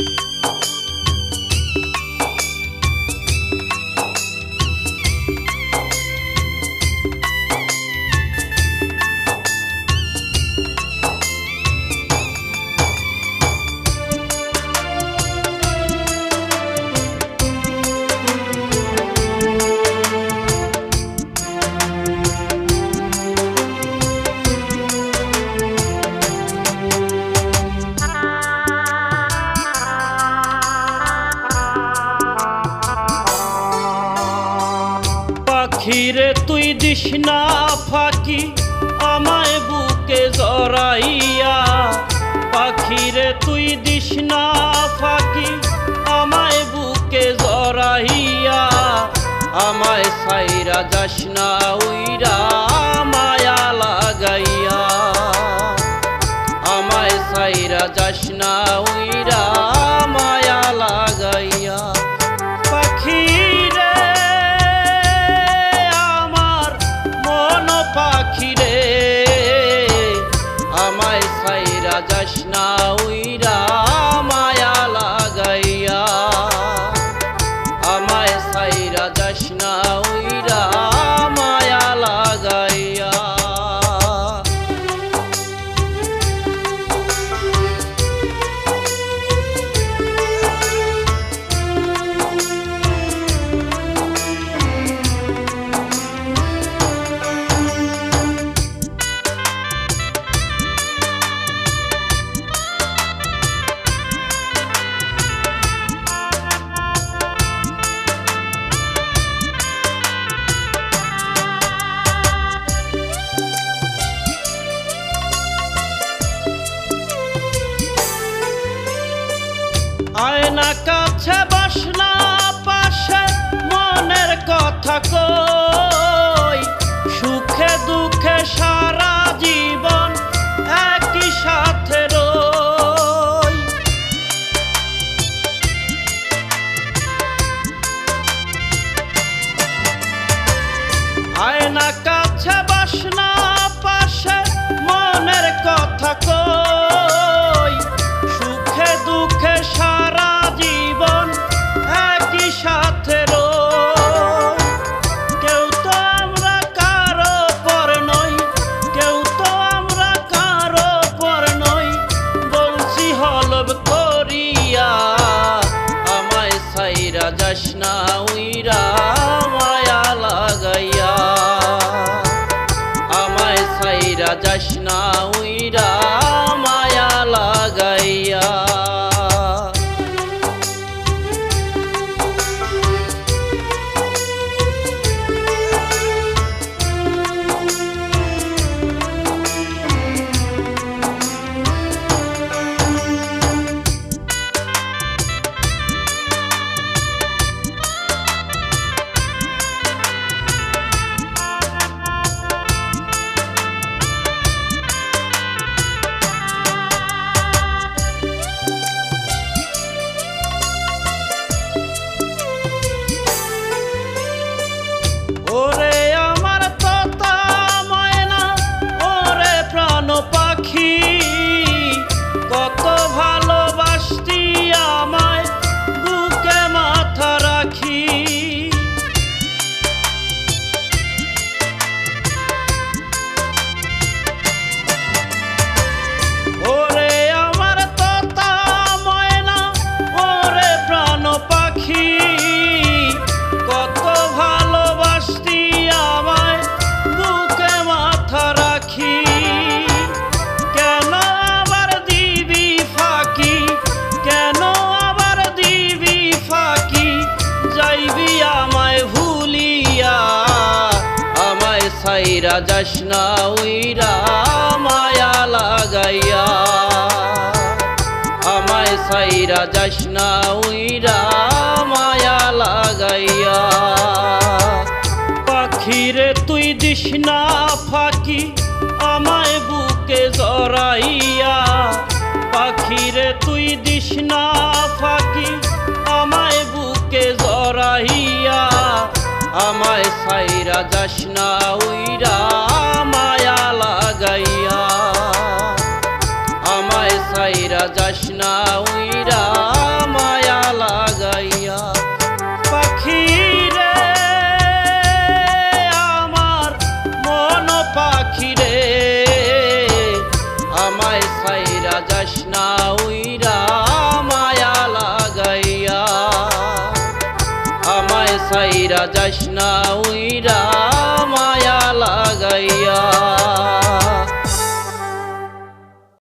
Bye. পাখিরে তুই this না ফাঁকি, আমায় বুকে জড়াইয়া। পাখিরে তুই দিস না ফাঁকি, আমায় বুকে জড়াইয়া। আমায় সাইরা যাস না উইরা। যাস না কাছে বাসনা পাশে মনের কথা কই। সুখে দুঃখে সারা জীবন একই সাথে কেউ তো আমরা কারও পর নই, কেউ তো আমরা কারও পর নই। বলছি হলব সাইরা যাস না উইরা। যাস না উইরা মায়া লাগাইয়া। আমায় সাইরা যাস না উইরা মায়া লাগাইয়া। পাখিরে তুই দিস না ফাঁকি, আমায় বুকে জড়াইয়া। পাখিরে তুই দিস না ফাঁকি, আমায় বুকে জড়াইয়া। আমায় সাইরা যাস না উইরা চইলা যাস না উইরা মায়া লাগাইয়া। পাখি রে, আমার মন পাখি রে। আমায় সাইরা যাস না উইরা মায়া লাগাইয়া। আমায় সাইরা যাস না উইরা